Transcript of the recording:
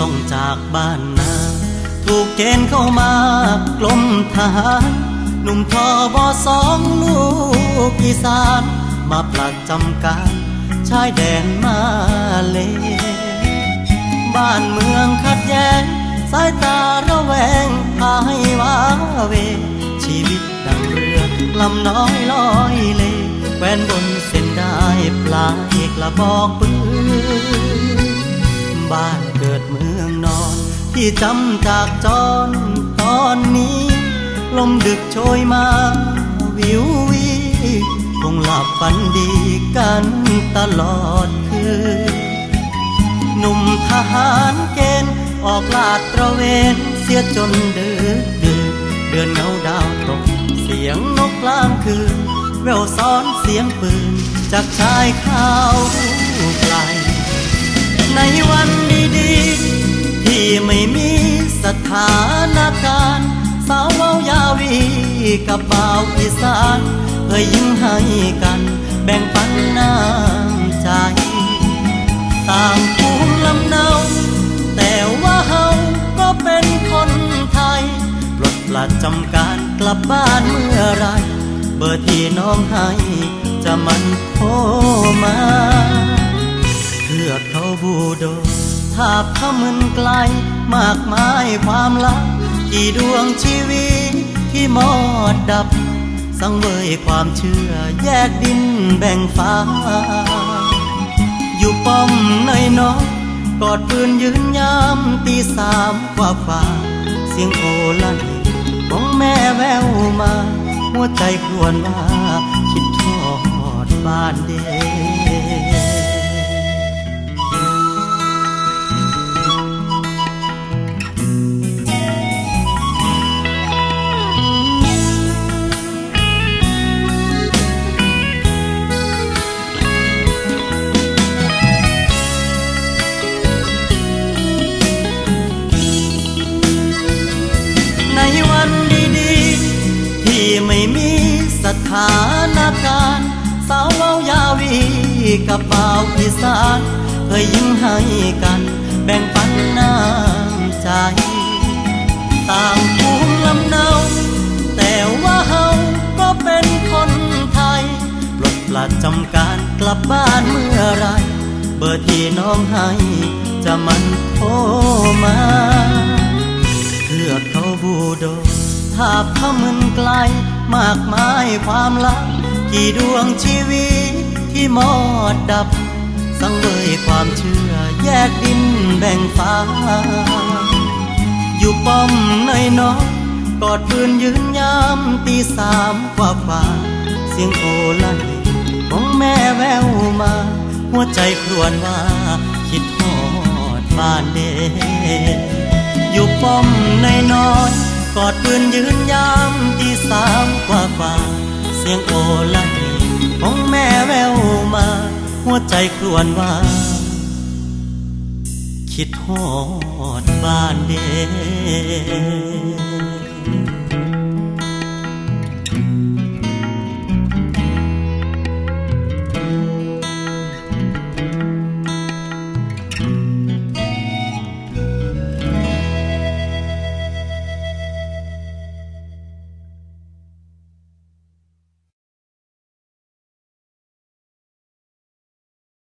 ต้องจากบ้านนา ถูกเกณฑ์เข้ามากลมทหาร นุ่มทอบอสองลูกอีสาน มาปลักจำการชายแดนมาเลบ้านเมืองขัดแย้ง สายตาระแวงพาให้ว้าเว ชีวิตดังเรือลำน้อยลอยเลแควนบนเส้นได้ปลายกระบอกปืนบ้านเกิดเมืองนอน ที่จำจากจรตอน มดึกโชยมา วิววีคงหลับฝันดีกันตลอดคืนหนุ่มทหารเกณฑ์ออกลาดตระเวนเสียจนดึกดึกเดือนเงาดาวตก เสียงนกกลางคืนแววซ้อนเสียงปืน จากชายข้าวไกล ในวันดีๆที่ไม่มีสถาน กับบ่าวอีสานเคยยิ้มให้กัน แบ่งปันน้ำใจ ต่างภูมิลำเนาแต่ว่าเฮาก็เป็นคนไทยปลดปลัดจำการกลับบ้านเมื่อไร เบอร์ที่น้องให้จะมันโทรมาเทือเขาบูโดทาเขามึนไกล มากมายความลับกี่ดวงชีวิต ที่มอดดับ สังเวยความเชื่อแยกดินแบ่งฟ้า อยู่ป้อมในนอกกอดปืนยืนยามตีสามกว่าฝ่า เสียงโอลั่นของแม่แววมา หัวใจควญว่า คิดทอดบ้านเดใวันดีๆ ที่ไม่มีสถานการณ์สาวเว้ายาวีกับเบาวอีสานเคยยิ้มให้กันแบ่งปันน้ำใจต่างภูมิลำเนาแต่ว่าเฮาก็เป็นคนไทยปลดปลัดจำการกลับบ้านเมื่อไร เบอร์ที่น้องให้จะมันโทรมาเทือ บูโดทาบเขามึนไกลมากมายความลับกี่ดวงชีวิตที่มอดดับ สังเวยความเชื่อแยกดินแบ่งฟ้า อยู่ป้อมในนอกกอดปืนยืนยามตีสามกว่าฝ่าเสียงโอลั่นของแม่แววมา หัวใจครวญว่า คิดทอดบ้านเดอยู่ป้อม อยๆกอดปืนยืนยามที่สามกว่าฝ่าเสียงโอลั่นของแม่แววมา หัวใจครวนว่า คิดทอดบ้านเด็